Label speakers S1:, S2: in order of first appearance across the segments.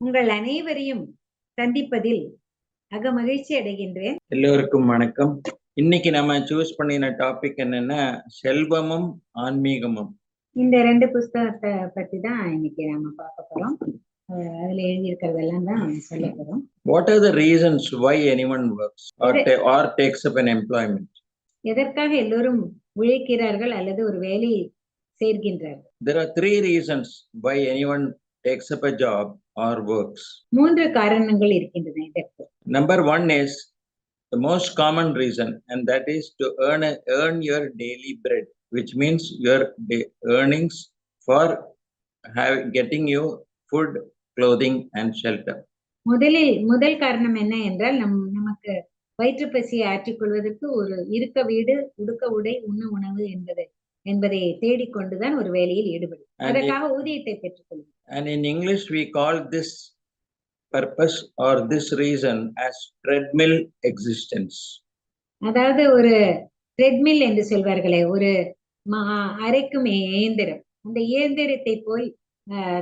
S1: உங்கள் அனைவரையும் சந்திப்பதில் அகமகிழ்ச்சி அடைகின்றேன்.
S2: எல்லோருக்கும் வணக்கம். இன்னைக்கு நம்ம சூஸ் பண்ணின டாபிக் என்னன்னா செல்வமும் ஆன்மீகமும்.
S1: இந்த ரெண்டு புஸ்தகத்தை பத்தி தான் இன்னைக்கு நாம பார்க்க போறோம். அதுல எழுதியிருக்கிறதெல்லாம் தான் நம்ம சொல்ல போறோம்
S2: what are the reasons why anyone works are are takes up an employment
S1: எதற்காக எல்லோரும் உழைக்கிறார்கள் அல்லது ஒரு வேலையை சேர்கின்றார்கள்
S2: there are three reasons why anyone takes up a job or works
S1: மூன்று காரணங்கள் இருக்கின்றன இதற்கு
S2: number one is the most common reason and that is to earn a, earn your daily bread which means your day, earnings for have, getting you food clothing and shelter
S1: முதலில் முதல் காரணம் என்ன என்றால் நம் நமக்கு வயிற்று பசியை ஆற்றிக் கொள்வதற்கு ஒரு இருக்க வீடு உடுக்க உடை உண்ண உணவு என்பது என்பதை தேடிக்கொண்டுதான் ஒரு வேலையில் ஈடுபடும் அதற்காக ஊதியத்தை பெற்றுக்கொள்ளும்
S2: and in english we call this purpose or this reason as treadmill existence.
S1: அதாவது ஒரு ட்ரெட்மில் என்று சொல்வார்களே ஒரு அரைக்கும் இயந்திரம். அந்த இயந்திரத்தை போல்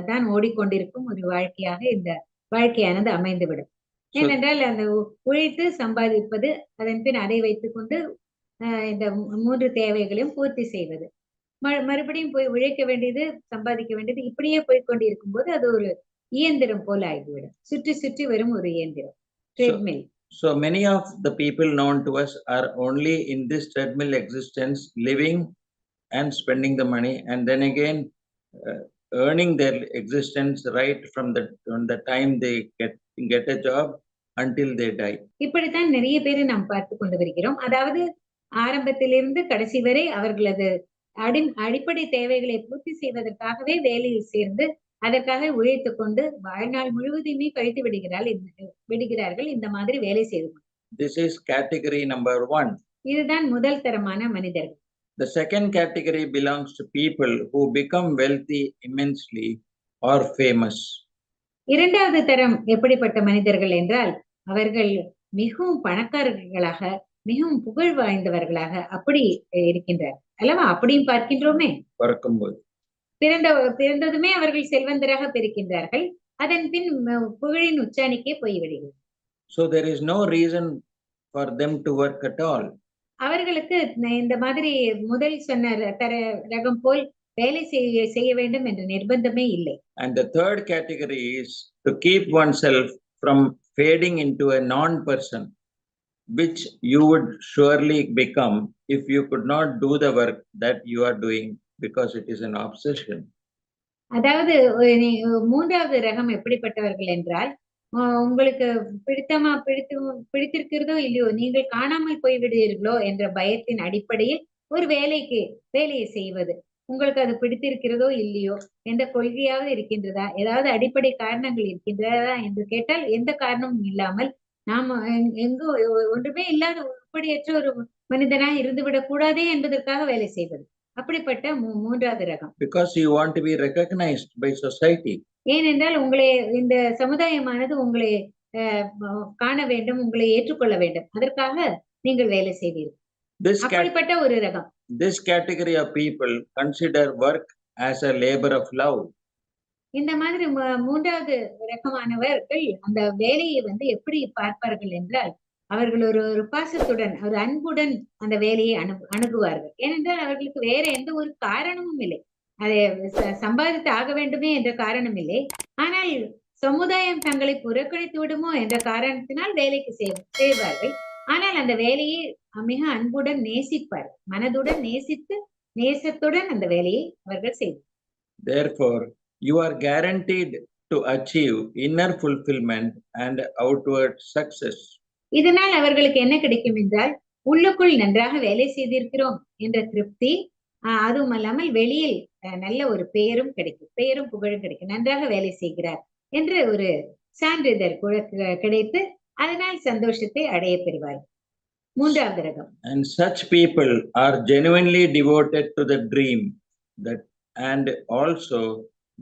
S1: தான் ஓடிக்கொண்டிருக்கும் ஒரு வாழ்க்கையாக இந்த வாழ்க்கையானது அமைந்துவிடும். ஏனென்றால் அந்த உழைத்து சம்பாதிப்பது அதன் பின் அதை வைத்துக்கொண்டு இந்த மூன்று தேவைகளையும் பூர்த்தி செய்வது. மறுபடியும் போய் உழைக்க வேண்டியது சம்பாதிக்க வேண்டியது இப்படியே போய் கொண்டு இருக்கும்போது அது ஒரு இயந்திரம் போல ஆகிவிடும் சுற்றி சுற்றி வரும் ஒரு இயந்திரம் treadmill
S2: So many of the people known to us are only in this treadmill existence, living and spending the money, and then again uh, earning their existence right from the from the time they get get a job until they die.
S1: இப்படித்தான் நிறைய பேரை நாம் பார்த்து கொண்டு வருகிறோம் அதாவது ஆரம்பத்திலிருந்து கடைசி வரை அவர்களது அடி அடிப்படை தேவைகளை பூர்த்தி செய்வதற்காகவே வேலையில் சேர்ந்து அதற்காக உழைத்து கொண்டு வாழ்நாள் முழுவதுமே கழித்து விடுகிறாள் விடுகிறார்கள் இந்த மாதிரி வேலை செய்து.
S2: This is category number one.
S1: இதுதான் முதல் தரமான மனிதர்கள்
S2: The second category belongs to people who become wealthy immensely or famous.
S1: இரண்டாவது தரம் எப்படிப்பட்ட மனிதர்கள் என்றால் அவர்கள் மிகவும் பணக்காரர்களாக மிகவும் புகழ் வாய்ந்தவர்களாக அப்படி இருக்கின்றார். அல்லவா? அப்படியும் பார்க்கின்றோமே.
S2: பிறக்கும்போது.
S1: பிறந்த பிறந்ததுமே அவர்கள் செல்வந்தராக பெருக்கின்றார்கள். அதன் பின் புகழின் உச்சாணிக்கே போய்விடுகிறது.
S2: So there is no reason for them to work at all.
S1: அவர்களுக்கு ந- இந்த மாதிரி முதல் சொன்ன தர ரகம் போல் வேலை செய்ய செய்ய வேண்டும் என்ற நிர்பந்தமே இல்லை.
S2: And the third category is to keep oneself from fading into a non person, which you would surely become if you could not do the work that you are doing because it is an obsession.
S1: அதாவது நீ- மூன்றாவது ரகம் எப்படிப்பட்டவர்கள் என்றால் உங்களுக்கு பிடித்தமா பிடித்து பிடித்திருக்கிறதோ இல்லையோ நீங்கள் காணாமல் போய்விடுவீர்களோ என்ற பயத்தின் அடிப்படையில் ஒரு வேலைக்கு வேலையை செய்வது உங்களுக்கு அது பிடித்திருக்கிறதோ இல்லையோ எந்த கொள்கையாவது இருக்கின்றதா ஏதாவது அடிப்படை காரணங்கள் இருக்கின்றதா என்று கேட்டால் எந்த காரணமும் இல்லாமல் நாம எங்- எங்கோ ஒன்றுமே இல்லாத உருப்படியற்ற ஒரு மனிதனாக இருந்துவிடக் கூடாதே என்பதற்காக வேலை செய்வது. அப்படிப்பட்ட மூன்றாவது ரகம்.
S2: Because you want to be recognized by society.
S1: ஏனென்றால் உங்களை இந்த சமுதாயமானது உங்களை காண வேண்டும் உங்களை ஏற்றுக்கொள்ள வேண்டும். அதற்காக நீங்கள் வேலை செய்வீர்கள். அப்படிப்பட்ட ஒரு ரகம்.
S2: this category of people consider work as a labor of love.
S1: இந்த மாதிரி மூன்றாவது ரகமானவர்கள் அந்த வேலையை வந்து எப்படி பார்ப்பார்கள் என்றால் அவர்கள் ஒரு ஒரு பாசத்துடன் ஒரு அன்புடன் அந்த வேலையை அணு அணுகுவார்கள். ஏனென்றால் அவர்களுக்கு வேற எந்த ஒரு காரணமும் இல்லை. அதை சம்பாதித்து ஆக வேண்டுமே என்ற காரணம் இல்லை. ஆனால் சமுதாயம் தங்களை புறக்கணித்து விடுமோ என்ற காரணத்தினால் வேலைக்கு செய்வார்கள். ஆனால் அந்த வேலையை மிக அன்புடன் நேசிப்பார். மனதுடன் நேசித்து நேசத்துடன் அந்த வேலையை அவர்கள் செய்வார்.
S2: You are guaranteed to achieve inner fulfillment and outward success.
S1: இதனால் அவர்களுக்கு என்ன கிடைக்கும் என்றால் உள்ளுக்குள் நன்றாக வேலை செய்திருக்கிறோம் என்ற திருப்தி அதுவும் அல்லாமல் வெளியில் நல்ல ஒரு பெயரும் கிடைக்கும். பெயரும் புகழும் கிடைக்கும். நன்றாக வேலை செய்கிறார் என்று ஒரு சான்றிதழ் கிடைத்து அதனால் சந்தோஷத்தை அடைய பெறுவார். மூன்றாவது ரகம்.
S2: And such people are genuinely devoted to the dream that and also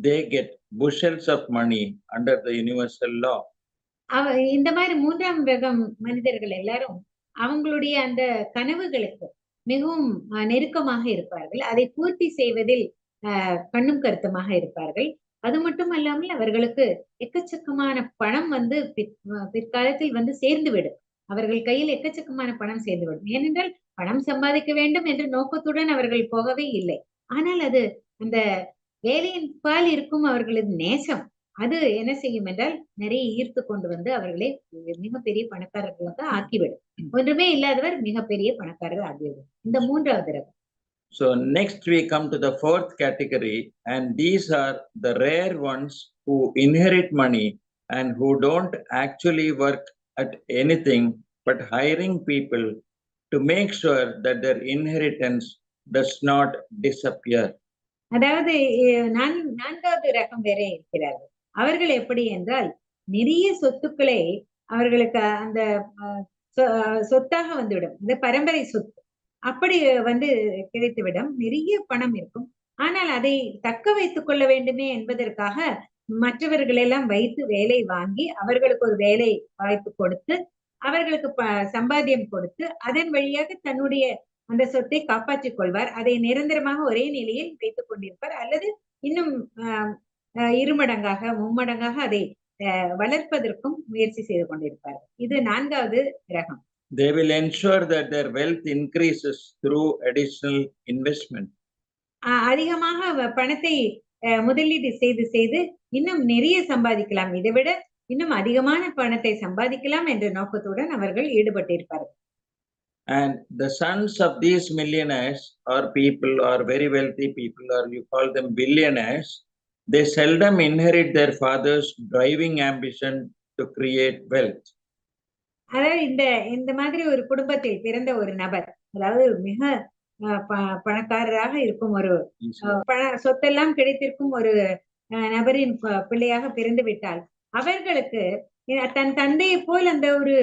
S2: they get bushels of money under the universal law.
S1: அவ இந்த மாதிரி மூன்றாம் ரகம் மனிதர்கள் எல்லாரும் அவங்களுடைய அந்த கனவுகளுக்கு மிகவும் நெருக்கமாக இருப்பார்கள். அதை பூர்த்தி செய்வதில் கண்ணும் கருத்துமாக இருப்பார்கள். அது மட்டும் அல்லாமல் அவர்களுக்கு எக்கச்சக்கமான பணம் வந்து பிற்- பிற்காலத்தில் வந்து சேர்ந்துவிடும். அவர்கள் கையில் எக்கச்சக்கமான பணம் சேர்ந்துவிடும். ஏனென்றால் பணம் சம்பாதிக்க வேண்டும் என்ற நோக்கத்துடன் அவர்கள் போகவே இல்லை. ஆனால் அது அந்த வேலையின் பால் இருக்கும் அவர்களது நேசம் அது என்ன செய்யும் என்றால் நிறைய ஈர்த்து கொண்டு வந்து அவர்களை மிகப்பெரிய பணக்காரர்களாக ஆக்கிவிடும் ஒன்றுமே இல்லாதவர் மிகப்பெரிய பணக்காரர் ஆகிவிடும் இந்த மூன்றாவது ரகம்
S2: So next we come to the fourth category and these are the rare ones who inherit money and who don't actually work at anything but hiring people to make sure that their inheritance does not disappear.
S1: அதாவது நான் நான்காவது ரகம் வேற இருக்கிறார்கள் அவர்கள் எப்படி என்றால் நிறைய சொத்துக்களை அவர்களுக்கு அந்த சொ- சொத்தாக வந்துவிடும். இந்த பரம்பரை சொத்து. அப்படி வந்து கிடைத்துவிடும். நிறைய பணம் இருக்கும். ஆனால் அதை தக்க வைத்துக் கொள்ள வேண்டுமே என்பதற்காக மற்றவர்களெல்லாம் வைத்து வேலை வாங்கி அவர்களுக்கு ஒரு வேலை வாய்ப்பு கொடுத்து அவர்களுக்கு சம்பாத்தியம் கொடுத்து அதன் வழியாக தன்னுடைய அந்த சொத்தை காப்பாற்றிக் கொள்வார். அதை நிரந்தரமாக ஒரே நிலையில் வைத்துக் கொண்டிருப்பார். அல்லது இன்னும் இருமடங்காக மும்மடங்காக அதை வளர்ப்பதற்கும் முயற்சி செய்து கொண்டிருப்பார். இது நான்காவது ரகம்
S2: They will ensure that their wealth increases through additional investment.
S1: அதிகமாக பணத்தை முதலீடு செய்து செய்து இன்னும் நிறைய சம்பாதிக்கலாம். இதை விட இன்னும் அதிகமான பணத்தை சம்பாதிக்கலாம் என்ற நோக்கத்துடன் அவர்கள் ஈடுபட்டிருப்பார்கள்.
S2: And the sons of these millionaires or people or very wealthy people or you call them billionaires, they seldom inherit their father's driving ambition to create wealth.
S1: அதாவது இந்த இந்த மாதிரி ஒரு குடும்பத்தில் பிறந்த ஒரு நபர் அதாவது மிக பணக்காரராக இருக்கும் ஒரு சொத்தெல்லாம் கிடைத்திருக்கும் ஒரு நபரின் பிள்ளையாக பிறந்து விட்டால் அவர்களுக்கு தன் தந்தையை போல் அந்த ஒரு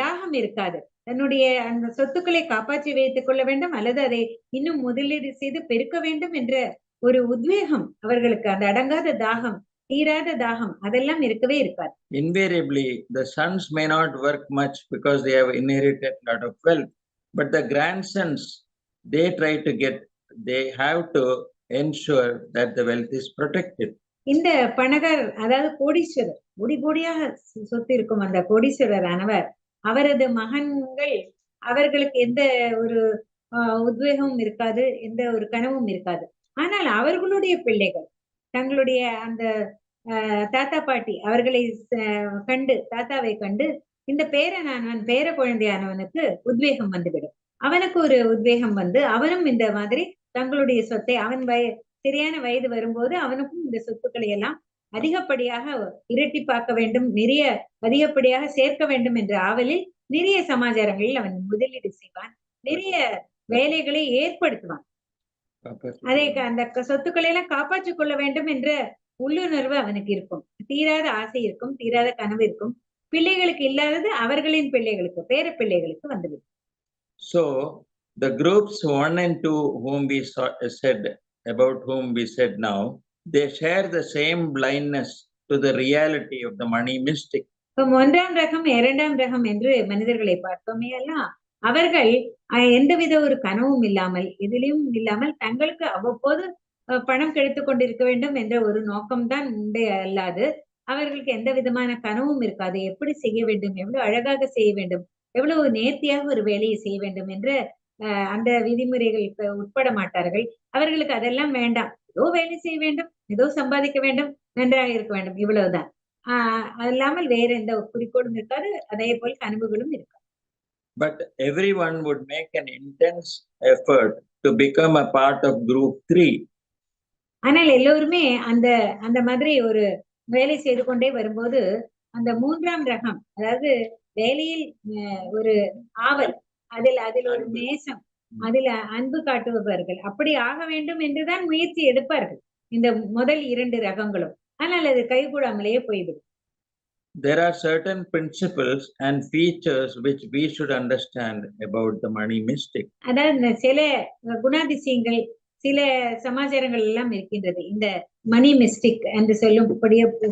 S1: தாகம் இருக்காது தன்னுடைய அந்த சொத்துக்களை காப்பாற்றி வைத்துக் கொள்ள வேண்டும் அல்லது அதை இன்னும் முதலீடு செய்து பெருக்க வேண்டும் என்ற ஒரு உத்வேகம் அவர்களுக்கு அந்த அடங்காத தாகம் தீராத தாகம் அதெல்லாம் இருக்கவே இருக்காது
S2: Invariably, the sons may not work much because they have inherited a lot of wealth, but the grandsons, they try to get, they have to ensure that the wealth is protected.
S1: இந்த பணகர் அதாவது கோடீஸ்வரர் கோடி கோடியாக சொத்து இருக்கும் அந்த கோடீஸ்வரரானவர் அவரது மகன்கள் அவர்களுக்கு எந்த ஒரு ஆஹ், உத்வேகமும் இருக்காது எந்த ஒரு கனவும் இருக்காது. ஆனால் அவர்களுடைய பிள்ளைகள் தங்களுடைய அந்த ஆஹ், தாத்தா பாட்டி அவர்களை கண்டு தாத்தாவை கண்டு இந்த பேரனானவன் பேர குழந்தையானவனுக்கு உத்வேகம் வந்துவிடும். அவனுக்கு ஒரு உத்வேகம் வந்து அவனும் இந்த மாதிரி தங்களுடைய சொத்தை அவன் வய சரியான வயது வரும்போது அவனுக்கும் இந்த சொத்துக்களை எல்லாம் அதிகப்படியாக இரட்டிப்பாக்க வேண்டும் நிறைய அதிகப்படியாக சேர்க்க வேண்டும் என்ற ஆவலில் நிறைய சமாச்சாரங்களில் அவன் முதலீடு செய்வான் நிறைய வேலைகளை ஏற்படுத்துவான். அதை அந்த சொத்துக்களை எல்லாம் காப்பாற்றிக் கொள்ள வேண்டும் என்ற உள்ளுணர்வு அவனுக்கு இருக்கும். தீராத ஆசை இருக்கும் தீராத கனவு இருக்கும். பிள்ளைகளுக்கு இல்லாதது அவர்களின் பிள்ளைகளுக்கு பேர பிள்ளைகளுக்கு வந்துவிடும்.
S2: So the groups one and two whom we saw, said about whom we said now, they share the same blindness to the reality of the money mystic.
S1: ஒன்றாம் ரகம் இரண்டாம் ரகம் என்று மனிதர்களை பார்த்தோமே எல்லாம் அவர்கள் எந்த எந்தவித ஒரு கனவும் இல்லாமல் எதிலையும் இல்லாமல் தங்களுக்கு அவ்வப்போது பணம் கிடைத்துக் கொண்டிருக்க வேண்டும் என்ற ஒரு நோக்கம்தான் உண்டு அல்லாது அவர்களுக்கு எந்த விதமான கனவும் இருக்காது. எப்படி செய்ய வேண்டும்? எவ்வளவு அழகாக செய்ய வேண்டும்? எவ்வளவு நேர்த்தியாக ஒரு வேலையை செய்ய வேண்டும் என்ற அஹ், அந்த விதிமுறைகளுக்கு உட்பட மாட்டார்கள். அவர்களுக்கு அதெல்லாம் வேண்டாம். ஏதோ வேலை செய்ய வேண்டும். ஏதோ சம்பாதிக்க வேண்டும் நன்றாக இருக்க வேண்டும் இவ்வளவுதான் ஆஹ் அது இல்லாமல் வேற எந்த குறிக்கோளும் இருக்காது அதே போல் கனவுகளும் இருக்காது
S2: But everyone would make an intense effort to become a part of group three.
S1: ஆனால் எல்லோருமே அந்த அந்த மாதிரி ஒரு வேலை செய்து கொண்டே வரும்போது அந்த மூன்றாம் ரகம் அதாவது வேலையில் ஒரு ஆவல் அதில் அதில் ஒரு. நேசம் அதில் அன்பு காட்டுபவர்கள் அப்படி ஆக வேண்டும் என்றுதான் முயற்சி எடுப்பார்கள் இந்த முதல் இரண்டு ரகங்களும் ஆனால் அது கைகூடாமலேயே போய்விடும்
S2: There are certain principles and features which we should understand about the money mystic.
S1: அதாவது சில குணாதிசயங்கள் சில சமாச்சாரங்கள் எல்லாம் இருக்கின்றது இந்த மணி மிஸ்டிக் என்று சொல்லும்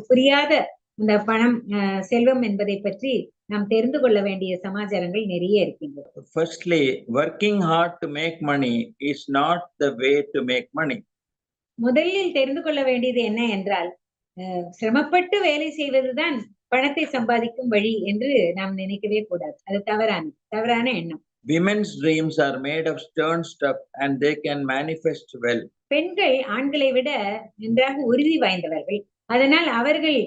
S1: புரியாத இந்த பணம் செல்வம் என்பதை பற்றி நாம் தெரிந்து கொள்ள வேண்டிய சமாச்சாரங்கள் நிறைய இருக்கின்றது
S2: Firstly, working hard to make money is not the way to make money.
S1: முதலில் தெரிந்து கொள்ள வேண்டியது என்ன என்றால் சிரமப்பட்டு வேலை செய்வதுதான் பணத்தை சம்பாதிக்கும் வழி என்று நாம் நினைக்கவே கூடாது. அது தவறான தவறான எண்ணம்.
S2: Women's dreams are made of stern stuff and they can manifest well.
S1: பெண்கள் ஆண்களை விட நன்றாக உறுதி வாய்ந்தவர்கள். அதனால் அவர்கள்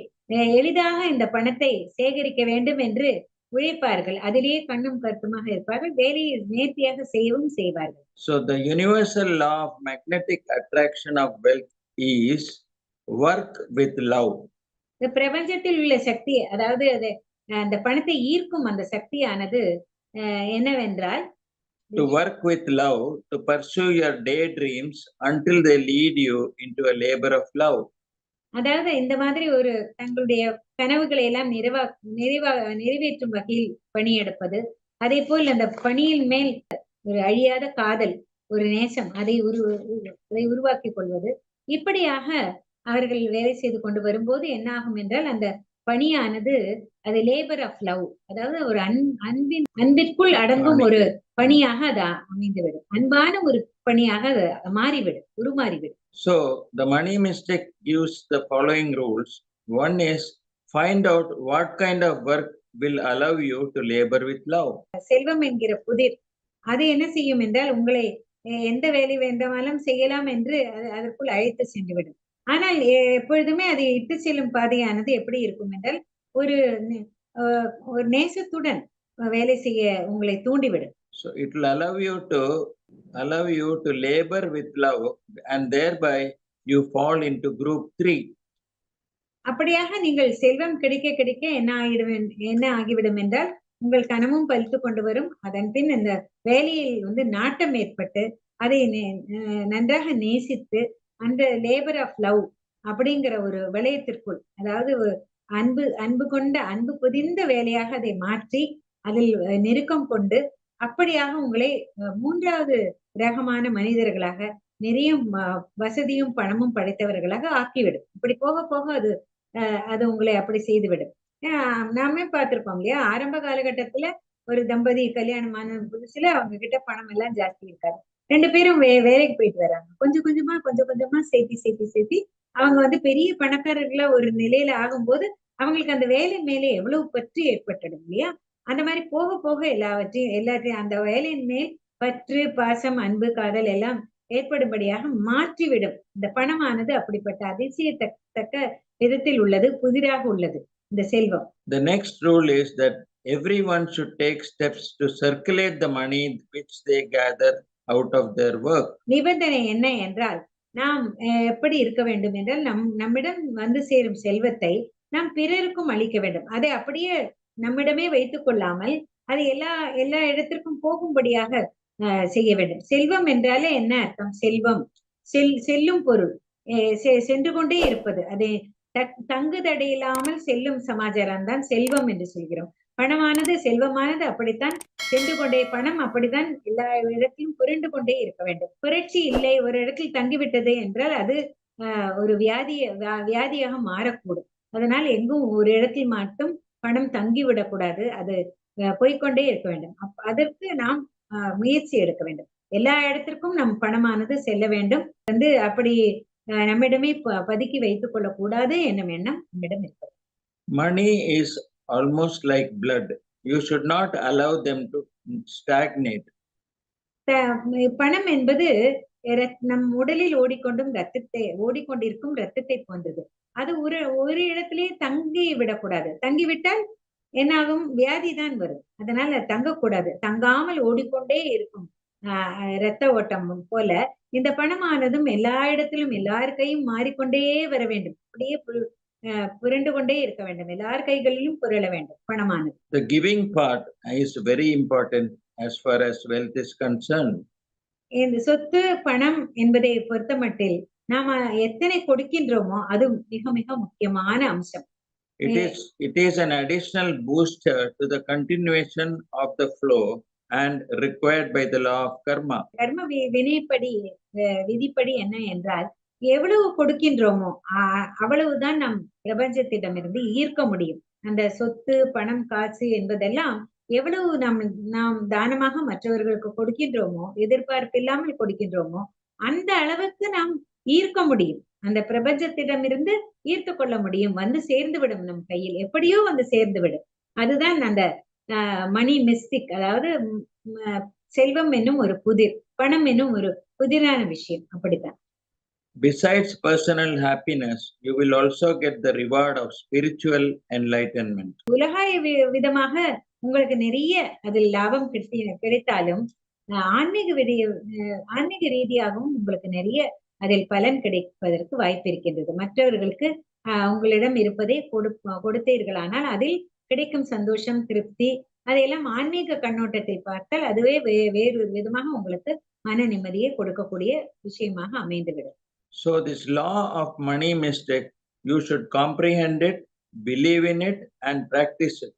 S1: எளிதாக இந்த பணத்தை சேகரிக்க வேண்டும் என்று உழைப்பார்கள் அதிலேயே கண்ணும் கருத்துமாக இருப்பார்கள் வேலையை நேர்த்தியாக செய்யவும் செய்வார்கள்
S2: So the universal law of magnetic attraction of wealth is work with love.
S1: இந்த பிரபஞ்சத்தில் உள்ள சக்தி அதாவது அது அந்த பணத்தை ஈர்க்கும் அந்த சக்தியானது என்னவென்றால்
S2: To work with love, to pursue your daydreams until they lead you into a labor of love.
S1: அதாவது இந்த மாதிரி ஒரு தங்களுடைய கனவுகளை எல்லாம் நிறைவா நிறைவா நிறைவேற்றும் வகையில் பணியெடுப்பது. அதே போல் அந்த பணியின் மேல் ஒரு அழியாத காதல் ஒரு நேசம் அதை உரு அதை உருவாக்கி கொள்வது. இப்படியாக அவர்கள் வேலை செய்து கொண்டு வரும்போது என்ன ஆகும் என்றால் அந்த பணியானது அது லேபர் ஆஃப் லவ் அதாவது ஒரு அன் அன்பின் அன்பிற்குள் அடங்கும் ஒரு பணியாக அது அமைந்துவிடும் அன்பான ஒரு பணியாக அது மாறிவிடும் உருமாறிவிடும்
S2: So the money mystic gives the following rules. One is find out what kind of work will allow you to labor with love.
S1: செல்வம் என்கிற புதிர் அது என்ன செய்யும் என்றால் உங்களை எந்த வேலை வேண்டுமானாலும் செய்யலாம் என்று அது அதற்குள் அழைத்து சென்றுவிடும் ஆனால் எப்பொழுதுமே அதை இட்டு செல்லும் பாதையானது எப்படி இருக்கும் என்றால் ஒரு ஒரு நேசத்துடன் வேலை செய்ய உங்களை தூண்டிவிடும்
S2: So it will allow you to allow you to labor with love and thereby you fall into group three.
S1: அப்படியாக நீங்கள் செல்வம் கிடைக்க கிடைக்க என்ன ஆகிடும் என்- என்ன ஆகிவிடும் என்றால் உங்கள் கனமும் பலித்து கொண்டு வரும் அதன் பின் அந்த வேலையில் வந்து நாட்டம் ஏற்பட்டு அதை நன்றாக நேசித்து அந்த லேபர் ஆஃப் லவ் அப்படிங்கிற ஒரு வளையத்திற்குள் அதாவது அன்பு அன்பு கொண்ட அன்பு புதிந்த வேலையாக அதை மாற்றி அதில் நெருக்கம் கொண்டு அப்படியாக உங்களை மூன்றாவது ரகமான மனிதர்களாக நிறைய வசதியும் பணமும் படைத்தவர்களாக ஆக்கிவிடும். இப்படி போக போக அது அஹ், அது உங்களை அப்படி செய்துவிடும். நாமே பார்த்திருப்போம் இல்லையா? ஆரம்ப காலகட்டத்துல ஒரு தம்பதி கல்யாணமான புதுசுல அவங்க கிட்ட பணம் எல்லாம் ஜாஸ்தி இருக்காது. ரெண்டு பேரும் வே வேலைக்கு போயிட்டு வராங்க. கொஞ்சம் கொஞ்சமா கொஞ்சம் கொஞ்சமா சேர்த்தி சேர்த்தி சேர்த்தி அவங்க வந்து பெரிய பணக்காரர்களா ஒரு நிலையில ஆகும்போது அவங்களுக்கு அந்த வேலை மேலே எவ்வளவு பற்று ஏற்பட்டுடும் இல்லையா? அந்த மாதிரி போக போக எல்லாவற்றையும் எல்லாத்தையும் அந்த வேலையின் மேல் பற்று பாசம் அன்பு காதல் எல்லாம் ஏற்படும்படியாக மாற்றிவிடும். இந்த பணமானது அப்படிப்பட்ட அதிசயத்தக்க விதத்தில் உள்ளது புதிராக உள்ளது. இந்த செல்வம்.
S2: The next rule is that everyone should take steps to circulate the money which they gather out of their work.
S1: நிபந்தனை என்ன என்றால் நாம் எப்படி இருக்க வேண்டும் என்றால் நம் நம்மிடம் வந்து சேரும் செல்வத்தை நாம் பிறருக்கும் அளிக்க வேண்டும். அதை அப்படியே நம்மிடமே வைத்துக் கொள்ளாமல் அது எல்லா எல்லா இடத்திற்கும் போகும்படியாக செய்ய வேண்டும். செல்வம் என்றாலே என்ன அர்த்தம்? செல்வம். செல் செல்லும் பொருள். சென்று கொண்டே இருப்பது. அது தங்குதடையில்லாமல் தங்கு தடையில்லாமல் செல்லும் சமாச்சாரம் தான் செல்வம் என்று சொல்கிறோம். பணமானது செல்வமானது அப்படித்தான் சென்று கொண்டே பணம் அப்படித்தான் எல்லா இடத்திலும் புரண்டு கொண்டே இருக்க வேண்டும். புரட்சி இல்லை ஒரு இடத்தில் தங்கிவிட்டது என்றால் அது ஒரு வியாதிய வியாதியாக மாறக்கூடும். அதனால் எங்கும் ஒரு இடத்தில் மட்டும் பணம் தங்கிவிடக்கூடாது. அது போய்கொண்டே இருக்க வேண்டும். அதற்கு நாம் முயற்சி எடுக்க வேண்டும். எல்லா இடத்திற்கும் நம் பணமானது செல்ல வேண்டும். வந்து அப்படி நம்மிடமே ப- பதுக்கி வைத்துக் கொள்ளக்கூடாது என்னும் எண்ணம் நம்மிடம் இருக்கிறது.
S2: Money is almost like blood. You should not allow them to stagnate.
S1: பணம் என்பது நம் உடலில் ஓடிக்கொண்டும் ரத்தத்தை ஓடிக்கொண்டிருக்கும் ரத்தத்தை போன்றது. அது ஒரு ஒரு இடத்திலேயே தங்கி விடக்கூடாது. தங்கி விட்டால் என்னாகும்? வியாதி தான் வரும். அதனால தங்கக்கூடாது. தங்காமல் ஓடிக்கொண்டே இருக்கும் இரத்த ஓட்டம் போல. இந்த பணமானதும் எல்லா இடத்திலும் எல்லார் கையும் மாறிக்கொண்டே வர வேண்டும். அப்படியே புரண்டு கொண்டே இருக்க வேண்டும் எல்லார் கைகளிலும் புரள வேண்டும் பணமானது
S2: The giving part is very important as far as wealth is concerned.
S1: இந்த சொத்து பணம் என்பதை பொறுத்தமட்டில் நாம எத்தனை கொடுக்கின்றோமோ அது மிக மிக முக்கியமான அம்சம்
S2: It is, it is an additional booster to the continuation of the flow and required by the law of karma.
S1: கர்ம வினைப்படி விதிப்படி என்ன என்றால் எவ்வளவு கொடுக்கின்றோமோ அவ்வளவுதான் நம் பிரபஞ்சத்திடமிருந்து ஈர்க்க முடியும். அந்த சொத்து பணம் காசு என்பதெல்லாம் எவ்வளவு நாம் நாம் தானமாக மற்றவர்களுக்கு கொடுக்கின்றோமோ எதிர்பார்ப்பில்லாமல் கொடுக்கின்றோமோ அந்த அளவுக்கு நாம் ஈர்க்க முடியும். அந்த பிரபஞ்சத்திடமிருந்து ஈர்த்து கொள்ள முடியும். வந்து சேர்ந்து விடும் நம் கையில். எப்படியோ வந்து சேர்ந்து விடும் அதுதான் அந்த மணி மிஸ்டிக். அதாவது செல்வம் என்னும் ஒரு புதிர் பணம் என்னும் ஒரு புதிரான விஷயம். அப்படித்தான்.
S2: Besides personal happiness, you will also get the reward of spiritual enlightenment.
S1: உலகாய வி- விதமாக உங்களுக்கு நிறைய அதில் லாபம் கிடைத்தி கிடைத்தாலும் ஆன்மீக ஆன்மீக ரீதியாகவும் உங்களுக்கு நிறைய அதில் பலன் கிடைப்பதற்கு வாய்ப்பு இருக்கின்றது மற்றவர்களுக்கு உங்களிடம் இருப்பதை கொடு கொடுத்தீர்களானால் அதில் கிடைக்கும் சந்தோஷம் திருப்தி அதையெல்லாம் ஆன்மீக கண்ணோட்டத்தை பார்த்தால் அதுவே வே வேறு விதமாக உங்களுக்கு மன நிம்மதியை கொடுக்கக்கூடிய விஷயமாக அமைந்துவிடும்
S2: So this law of money mistake, you should comprehend it, believe in it and practice it.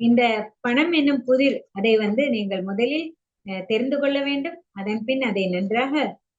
S1: இந்த பணம் என்னும் புதிர் அதை வந்து நீங்கள் முதலில் தெரிந்து கொள்ள வேண்டும். அதன் பின் அதை நன்றாக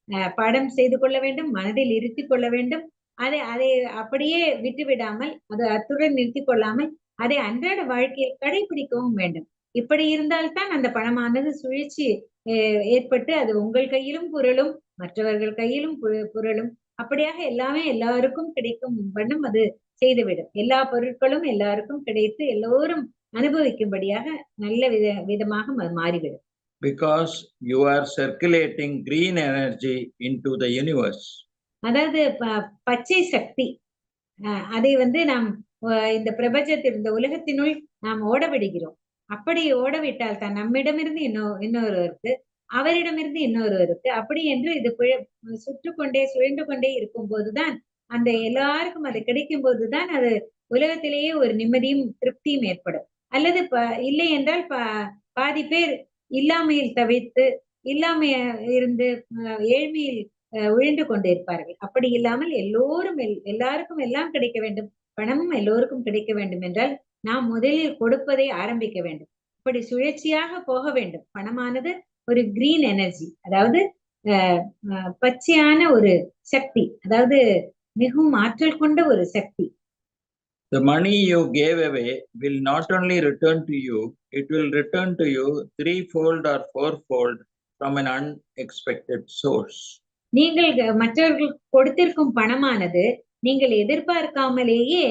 S1: அஹ், பாடம் செய்து கொள்ள வேண்டும் மனதில் இருத்திக் கொள்ள வேண்டும். அதை அதை அப்படியே விட்டு விடாமல் அது அத்துடன் நிறுத்திக் கொள்ளாமல் அதை அன்றாட வாழ்க்கையில் கடைபிடிக்கவும் வேண்டும். இப்படி இருந்தால்தான் அந்த பணமானது சுழற்சி அஹ், ஏற்பட்டு அது உங்கள் கையிலும் குரலும் மற்றவர்கள் கையிலும் புரளும் அப்படியாக எல்லாமே எல்லாருக்கும் கிடைக்கும் வண்ணம் அது செய்துவிடும். எல்லா பொருட்களும் எல்லாருக்கும் கிடைத்து எல்லோரும் அனுபவிக்கும்படியாக நல்ல வித விதமாக மாறிவிடும்.
S2: Because you are circulating green energy into the universe.
S1: அதாவது ப- பச்சை சக்தி. அதை வந்து நாம் இந்த பிரபஞ்சத்தில் இந்த உலகத்தினுள் நாம் ஓட விடுகிறோம் அப்படி ஓட விட்டால் தான் நம்மிடமிருந்து இன்னொ இன்னொருவருக்கு அவரிடமிருந்து இன்னொருவருக்கு அப்படி என்று இது சுற்று கொண்டே சுழன்று கொண்டே இருக்கும் போதுதான் அந்த எல்லாருக்கும் அது கிடைக்கும் போதுதான் அது உலகத்திலேயே ஒரு நிம்மதியும் திருப்தியும் ஏற்படும். அல்லது ப இல்லை என்றால் பாதி பேர் இல்லாமையில் தவித்து இல்லாமைய இருந்து அஹ் ஏழ்மையில் அஹ் உழன்று கொண்டிருப்பார்கள் அப்படி இல்லாமல் எல்லோரும் எல்- எல்லாருக்கும் எல்லாம் கிடைக்க வேண்டும். பணமும் எல்லோருக்கும் கிடைக்க வேண்டும் என்றால் நாம் முதலில் கொடுப்பதை ஆரம்பிக்க வேண்டும். இப்படி சுழற்சியாக போக வேண்டும். பணமானது ஒரு கிரீன் எனர்ஜி அதாவது பச்சையான ஒரு சக்தி அதாவது மிகவும் ஆற்றல் கொண்ட ஒரு சக்தி
S2: The money you gave away will not only return to you, it will return to you threefold or fourfold from an unexpected source.
S1: நீங்கள் மற்றவர்களுக்கு கொடுத்திருக்கும் பணமானது நீங்கள் எதிர்பார்க்காமலேயே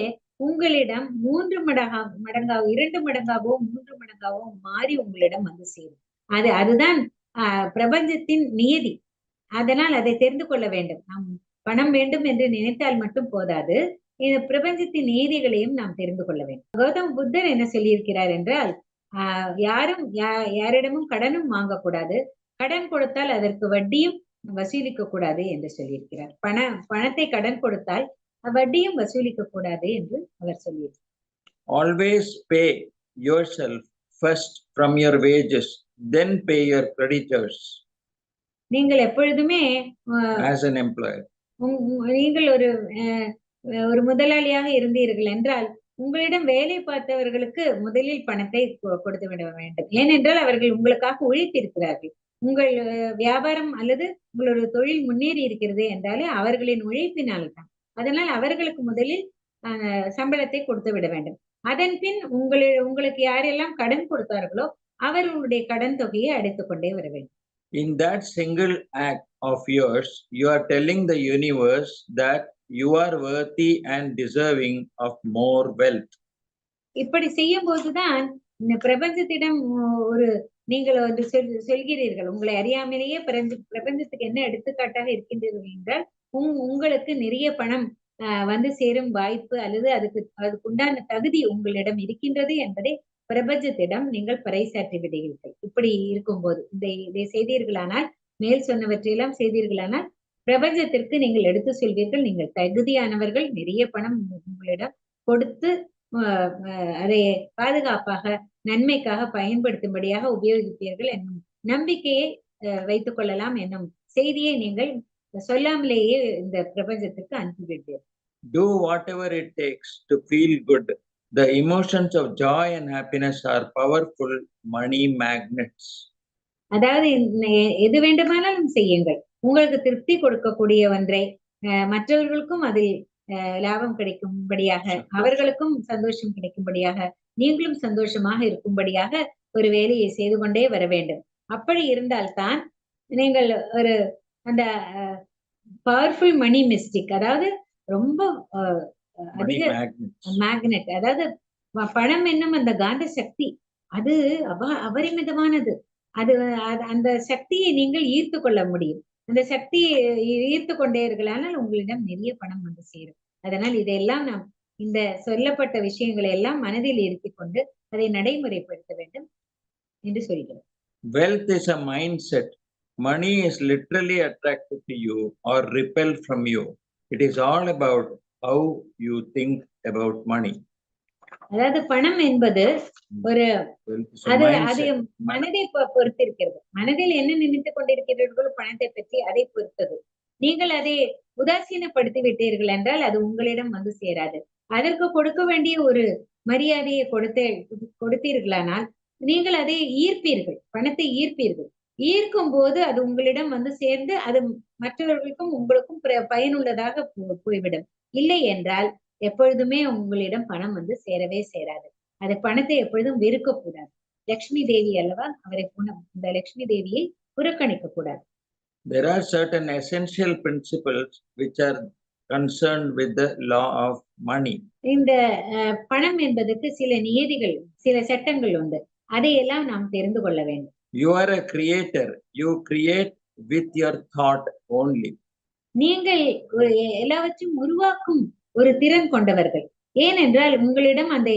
S1: உங்களிடம் மூன்று மடங்கா மடங்காவோ இரண்டு மடங்காவோ மூன்று மடங்காவோ மாறி உங்களிடம் வந்து சேரும் அது அதுதான் ஆஹ் பிரபஞ்சத்தின் நியதி. அதனால் அதை தெரிந்து கொள்ள வேண்டும். நாம் பணம் வேண்டும் என்று நினைத்தால் மட்டும் போதாது. இந்த பிரபஞ்சத்தின் நீதிகளையும் நாம் தெரிந்து கொள்ள வேண்டும். கௌதம் புத்தர் என்ன சொல்லியிருக்கிறார் என்றால் ஆஹ் யாரும் யா- யாரிடமும் கடனும் வாங்கக்கூடாது. கடன் கொடுத்தால் அதற்கு வட்டியும் வசூலிக்க கூடாது என்று சொல்லியிருக்கிறார். பண பணத்தை கடன் கொடுத்தால் வட்டியும் வசூலிக்க கூடாது என்று அவர் சொல்லியிருக்கிறார்.
S2: Always pay your self first from your wages then pay your creditors.
S1: நீங்கள் எப்பொழுதுமே
S2: as an employer.
S1: நீங்கள் ஒரு ஒரு முதலாளியாக இருந்தீர்கள் என்றால் உங்களிடம் வேலை பார்த்தவர்களுக்கு முதலில் பணத்தை கொடுத்து விட வேண்டும். ஏனென்றால் அவர்கள் உங்களுக்காக உழைத்திருக்கிறார்கள். உங்கள் வியாபாரம் அல்லது உங்களோட தொழில் முன்னேறி இருக்கிறது என்றாலே அவர்களின் உழைப்பினால் தான் அதனால் அவர்களுக்கு முதலில் சம்பளத்தை கொடுத்து விட வேண்டும். அதன் பின் உங்களை உங்களுக்கு யாரெல்லாம் கடன் கொடுத்தார்களோ அவர்களுடைய கடன் தொகையை அடைத்துக் கொண்டே வர வேண்டும்
S2: In that single act of yours, you are telling the universe that you are worthy and deserving of more wealth.
S1: இப்படி செய்யும் போதுதான் இந்த பிரபஞ்சத்திடம் ஒரு நீங்கள் வந்து சொல் சொல்கிறீர்கள் உங்களை அறியாமலேயே பிரபஞ்ச பிரபஞ்சத்துக்கு என்ன எடுத்துக்காட்டாக இருக்கின்றீர்கள் என்றால் உங் உங்களுக்கு நிறைய பணம் வந்து சேரும் வாய்ப்பு அல்லது அதுக்கு அதுக்குண்டான தகுதி உங்களிடம் இருக்கின்றது என்பதை பிரபஞ்சத்திடம் நீங்கள் பறைசாற்றி விடுகிறீர்கள் இப்படி இருக்கும்போது இதை இதை செய்தீர்களானால் மேல் சொன்னவற்றையெல்லாம் செய்தீர்களானால் பிரபஞ்சத்திற்கு நீங்கள் எடுத்து சொல்வீர்கள் நீங்கள் தகுதியானவர்கள் நிறைய பணம் உங்களிடம் கொடுத்து அதை பாதுகாப்பாக நன்மைக்காக பயன்படுத்தும்படியாக உபயோகிப்பீர்கள் என்னும் நம்பிக்கையை வைத்துக் கொள்ளலாம் என்னும் செய்தியை நீங்கள் சொல்லாமலேயே இந்த பிரபஞ்சத்திற்கு அனுப்பிவிடுவீர்கள்
S2: Do whatever it takes to feel good. The emotions of joy and happiness are powerful money magnets.
S1: அதாவது எது வேண்டுமானாலும் செய்யுங்கள் உங்களுக்கு திருப்தி கொடுக்கக்கூடிய ஒன்றை மற்றவர்களுக்கும் அதில் லாபம் கிடைக்கும்படியாக அவர்களுக்கும் சந்தோஷம் கிடைக்கும்படியாக நீங்களும் சந்தோஷமாக இருக்கும்படியாக ஒரு வேலையை செய்து கொண்டே வர வேண்டும் அப்படி இருந்தால்தான் நீங்கள் ஒரு அந்த பவர்ஃபுல் மணி மிஸ்டிக் அதாவது ரொம்ப மேக்னெட் அதாவது பணம் என்னும் அந்த காந்த சக்தி அது அப அபரிமிதமானது. அது அந்த சக்தியை நீங்கள் ஈர்த்து கொள்ள முடியும். அந்த சக்தியை ஈர்த்து கொண்டீர்களானால் உங்களிடம் நிறைய பணம் வந்து சேரும். அதனால் இதையெல்லாம் நாம் இந்த சொல்லப்பட்ட விஷயங்களை எல்லாம் மனதில் இருத்திக் கொண்டு அதை நடைமுறைப்படுத்த வேண்டும் என்று சொல்கிறோம்
S2: Wealth is a mindset. Money is literally attracted to you or repelled from you. It is all about how you think about money.
S1: அதாவது பணம் என்பது ஒரு அது அது. மனதை பொறுத்திருக்கிறது. மனதில் என்ன நினைத்துக் கொண்டிருக்கிறீர்களோ பணத்தை பற்றி அதை பொறுத்தது. நீங்கள் அதை உதாசீனப்படுத்தி விட்டீர்கள் என்றால் அது உங்களிடம் வந்து சேராது. அதற்கு கொடுக்க வேண்டிய ஒரு மரியாதையை கொடுத்து கொடுத்தீர்களானால் நீங்கள் அதை ஈர்ப்பீர்கள். பணத்தை ஈர்ப்பீர்கள். ஈர்க்கும் போது அது உங்களிடம் வந்து சேர்ந்து அது மற்றவர்களுக்கும் உங்களுக்கும் பயனுள்ளதாக போய்விடும். இல்லை என்றால் எப்பொழுதுமே உங்களிடம் பணம் வந்து சேரவே சேராது அது பணத்தை எப்பொழுதும் வெறுக்கக்கூடாது லக்ஷ்மி தேவி அல்லவா அவரை இந்த லக்ஷ்மி தேவியை புறக்கணிக்க கூடாது
S2: There are certain essential principles which are concerned with the law of money.
S1: இந்த பணம் என்பதற்கு சில நியதிகள் சில சட்டங்கள் உண்டு அதையெல்லாம் நாம் தெரிந்து கொள்ள வேண்டும்
S2: You are a creator. You create with your thought only.
S1: நீங்கள் எல்லாவற்றையும் உருவாக்கும் ஒரு திறன் கொண்டவர்கள். ஏனென்றால் உங்களிடம் அந்த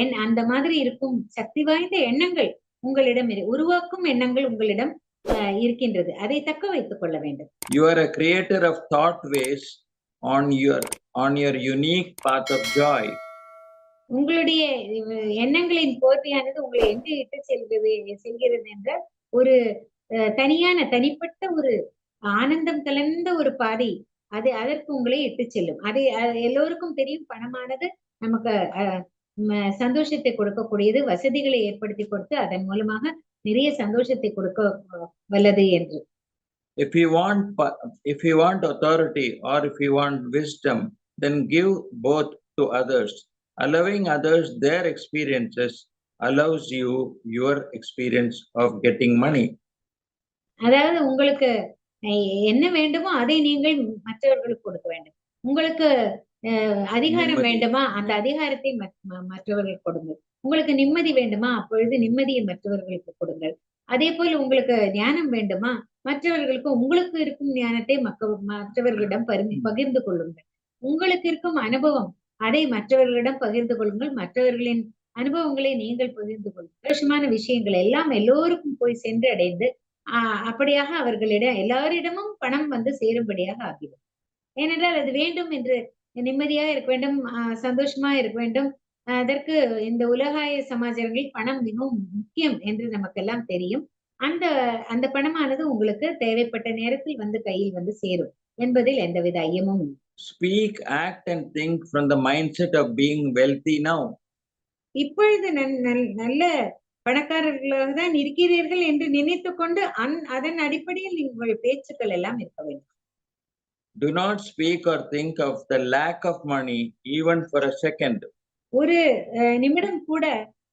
S1: எண் அந்த மாதிரி இருக்கும் சக்தி வாய்ந்த எண்ணங்கள் உங்களிடம் உருவாக்கும் எண்ணங்கள் உங்களிடம் இருக்கின்றது. அதை தக்க வைத்துக் கொள்ள வேண்டும்.
S2: You are a creator of thought ways on your on your unique path of joy.
S1: உங்களுடைய எண்ணங்களின் போர்வையானது உங்களை எங்கு இட்டு செல்கிறது செல்கிறது என்றால் ஒரு தனியான தனிப்பட்ட ஒரு ஆனந்தம் கலந்த ஒரு பாதை அது அதற்கு உங்களை இட்டு செல்லும் அது எல்லோருக்கும் தெரியும் பணமானது நமக்கு சந்தோஷத்தை கொடுக்கக்கூடியது வசதிகளை ஏற்படுத்தி கொடுத்து அதன் மூலமாக நிறைய சந்தோஷத்தை கொடுக்க வல்லது என்று
S2: If you want pa- if you want authority or if you want wisdom, then give both to others. Allowing others their experiences allows you your experience of getting money.
S1: அதாவது உங்களுக்கு என்ன வேண்டுமோ அதை நீங்கள் மற்றவர்களுக்கு கொடுக்க வேண்டும். உங்களுக்கு அஹ், அதிகாரம். வேண்டுமா? அந்த அதிகாரத்தை மற்றவர்களுக்கு கொடுங்கள். உங்களுக்கு நிம்மதி வேண்டுமா? அப்பொழுது நிம்மதியை மற்றவர்களுக்கு கொடுங்கள். அதே போல் உங்களுக்கு ஞானம் வேண்டுமா? மற்றவர்களுக்கு உங்களுக்கு இருக்கும் ஞானத்தை மக்க மற்றவர்களிடம் பகிர்ந்து கொள்ளுங்கள். உங்களுக்கு இருக்கும் அனுபவம் அதை மற்றவர்களிடம் பகிர்ந்து கொள்ளுங்கள். மற்றவர்களின் அனுபவங்களை நீங்கள் பகிர்ந்து கொள்ளுங்கள். சந்தோஷமான விஷயங்கள் எல்லாம் எல்லோருக்கும் போய் சென்று அடைந்து ஆஹ் அப்படியாக அவர்களிடம் எல்லாரிடமும் பணம் வந்து சேரும்படியாக ஆகிடும் ஏனென்றால் அது வேண்டும் என்று நிம்மதியாக இருக்க வேண்டும் சந்தோஷமா இருக்க வேண்டும். அதற்கு இந்த உலகாய சமாச்சாரங்களில் பணம் மிகவும் முக்கியம் என்று நமக்கெல்லாம் தெரியும். அந்த அந்த பணமானது உங்களுக்கு தேவைப்பட்ட நேரத்தில் வந்து கையில் வந்து சேரும் என்பதில் எந்தவித ஐயமும் இல்லை.
S2: Speak, act, and think from the mindset of being wealthy now.
S1: இப்பொழுது நல்ல பணக்காரர்களாக தான் இருக்கிறீர்கள் என்று நினைத்துக் கொண்டு அந் அதன் அடிப்படையில் உங்கள் பேச்சுக்கள் எல்லாம் இருக்க வேண்டும்
S2: Do not speak or think of the lack of money even for a second.
S1: ஒரு நிமிடம் கூட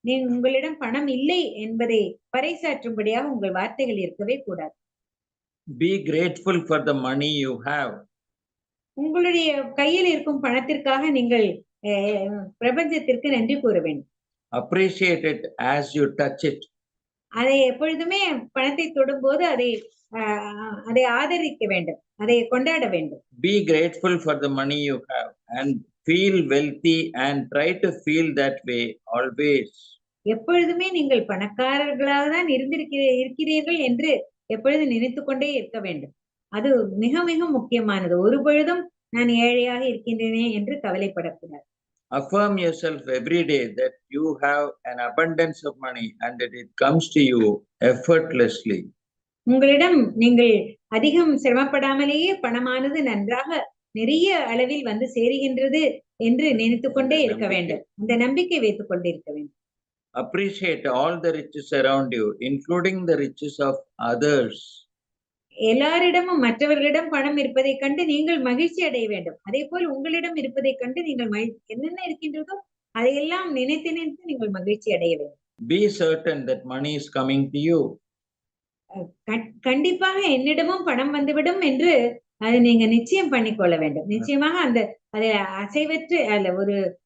S1: நீ உங்களிடம் பணம் இல்லை என்பதை பறைசாற்றும்படியாக உங்கள் வார்த்தைகள் இருக்கவே கூடாது
S2: Be grateful for the money you have.
S1: உங்களுடைய கையில் இருக்கும் பணத்திற்காக நீங்கள் பிரபஞ்சத்திற்கு நன்றி கூற வேண்டும்
S2: Appreciate it as you touch it.
S1: அதை எப்பொழுதுமே பணத்தை தொடும்போது அதை அதை ஆதரிக்க வேண்டும். அதை கொண்டாட வேண்டும்.
S2: Be grateful for the money you have and feel wealthy and try to feel that way always.
S1: எப்பொழுதுமே நீங்கள் பணக்காரர்களாக தான் இருந்திருக்கிற இருக்கிறீர்கள் என்று எப்பொழுதும் நினைத்து கொண்டே இருக்க வேண்டும். அது மிக மிக முக்கியமானது. ஒரு பொழுதும் நான் ஏழையாக இருக்கின்றேனே என்று கவலைப்படக்கூடாது.
S2: Affirm yourself every day that you have an abundance of money and that it comes to you effortlessly.
S1: உங்களிடம் நீங்கள் அதிகம் சிரமப்படாமலேயே பணமானது நன்றாக நிறைய அளவில் வந்து சேருகின்றது என்று நினைத்து கொண்டே இருக்க வேண்டும் அந்த நம்பிக்கை வைத்துக் கொண்டே இருக்க வேண்டும்
S2: Appreciate all the riches around you, including the riches of others.
S1: எல்லாரிடமும் மற்றவர்களிடம் பணம் இருப்பதைக் கண்டு நீங்கள் மகிழ்ச்சி அடைய வேண்டும். அதே போல் உங்களிடம் இருப்பதைக் கண்டு நீங்கள் என்னென்ன இருக்கின்றதோ அதையெல்லாம் நினைத்து நினைத்து நீங்கள் மகிழ்ச்சி அடைய வேண்டும்.
S2: Be certain that money is coming to you.
S1: கண்- கண்டிப்பாக என்னிடமும் பணம் வந்துவிடும் என்று அதை நீங்க நிச்சயம் பண்ணிக்கொள்ள வேண்டும். நிச்சயமாக அந்த அதை அசைவற்று அல்ல ஒரு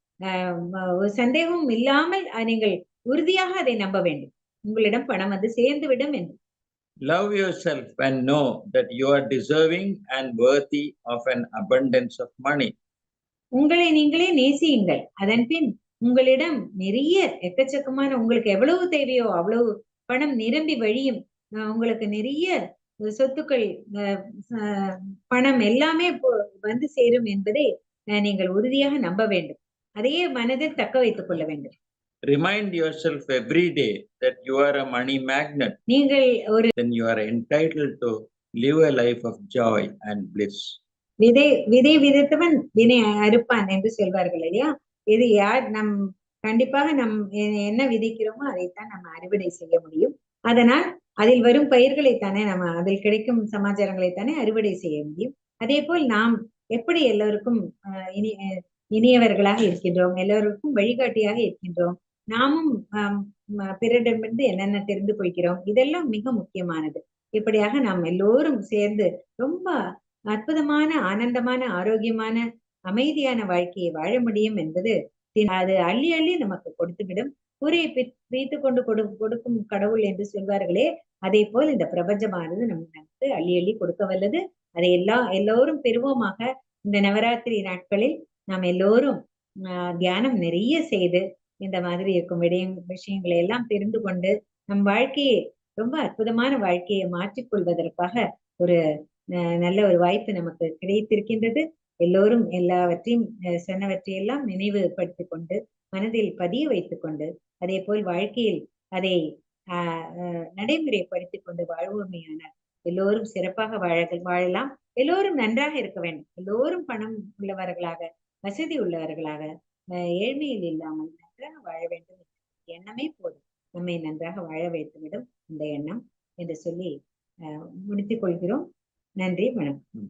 S1: ஒரு சந்தேகமும் இல்லாமல் நீங்கள் உறுதியாக அதை நம்ப வேண்டும். உங்களிடம் பணம் வந்து சேர்ந்து விடும் என்று.
S2: Love yourself and know that you are deserving and worthy of an abundance of money.
S1: உங்களை நீங்களே நேசியுங்கள். அதன் பின் உங்களிடம் நிறைய எக்கச்சக்கமான உங்களுக்கு எவ்வளவு தேவையோ அவ்வளவு பணம் நிரம்பி வழியும் அஹ் உங்களுக்கு நிறைய சொத்துக்கள் அஹ் அஹ் பணம் எல்லாமே வந்து சேரும் என்பதை அஹ் நீங்கள் உறுதியாக நம்ப வேண்டும். அதையே மனதில் தக்க வைத்துக் கொள்ள வேண்டும்.
S2: Remind yourself every day that you are a money magnet,
S1: நீங்கள் ஒரு
S2: then you are entitled to live a life of joy and bliss.
S1: விதை விதை விதைத்தவன் வினை அறுப்பான் என்று சொல்வார்கள் இல்லையா? இது யார் நம் கண்டிப்பாக நம் என்ன விதைக்கிறோமோ அதைத்தான் நம்ம அறுவடை செய்ய முடியும். அதனால் அதில் வரும் பயிர்களைத்தானே நம்ம அதில் கிடைக்கும் சமாச்சாரங்களைத்தானே அறுவடை செய்ய முடியும். அதே போல் நாம் எப்படி எல்லோருக்கும் இனி இனியவர்களாக இருக்கின்றோம் எல்லோருக்கும் வழிகாட்டியாக இருக்கின்றோம் நாமும் பிறரிடமிருந்து என்னென்ன தெரிந்து கொள்கிறோம்? இதெல்லாம் மிக முக்கியமானது. இப்படியாக நாம் எல்லோரும் சேர்ந்து ரொம்ப அற்புதமான ஆனந்தமான ஆரோக்கியமான அமைதியான வாழ்க்கையை வாழ முடியும் என்பது அது அள்ளி அள்ளி நமக்கு கொடுத்துவிடும். கூரையை பி- கொண்டு கொடு கொடுக்கும் கடவுள் என்று சொல்வார்களே அதே போல் இந்த பிரபஞ்சமானது நமக்கு அள்ளி அள்ளி கொடுக்க வல்லது. அதை எல்லா எல்லோரும் பெறுவோமாக. இந்த நவராத்திரி நாட்களில் நாம் எல்லோரும் தியானம் நிறைய செய்து இந்த மாதிரி இருக்கும் விடயம் விஷயங்களை எல்லாம் தெரிந்து கொண்டு நம் வாழ்க்கையை ரொம்ப அற்புதமான வாழ்க்கையை மாற்றிக்கொள்வதற்காக ஒரு அஹ் நல்ல ஒரு வாய்ப்பு நமக்கு கிடைத்திருக்கின்றது. எல்லோரும் எல்லாவற்றையும் அஹ் சொன்னவற்றையெல்லாம் நினைவுபடுத்திக் கொண்டு மனதில் பதிய வைத்துக் கொண்டு அதே போல் வாழ்க்கையில் அதை ஆஹ் அஹ் நடைமுறைப்படுத்திக் கொண்டு வாழ்வோமேயானால் எல்லோரும் சிறப்பாக வாழ வாழலாம். எல்லோரும் நன்றாக இருக்க வேண்டும். எல்லோரும் பணம் உள்ளவர்களாக வசதி உள்ளவர்களாக அஹ் ஏழ்மையில் இல்லாமல் நன்றாக வாழ வேண்டும் எண்ணமே போதும். நம்மை நன்றாக வாழ வைத்துவிடும் இந்த எண்ணம் என்று சொல்லி அஹ் முடித்துக் கொள்கிறோம். நன்றி வணக்கம்.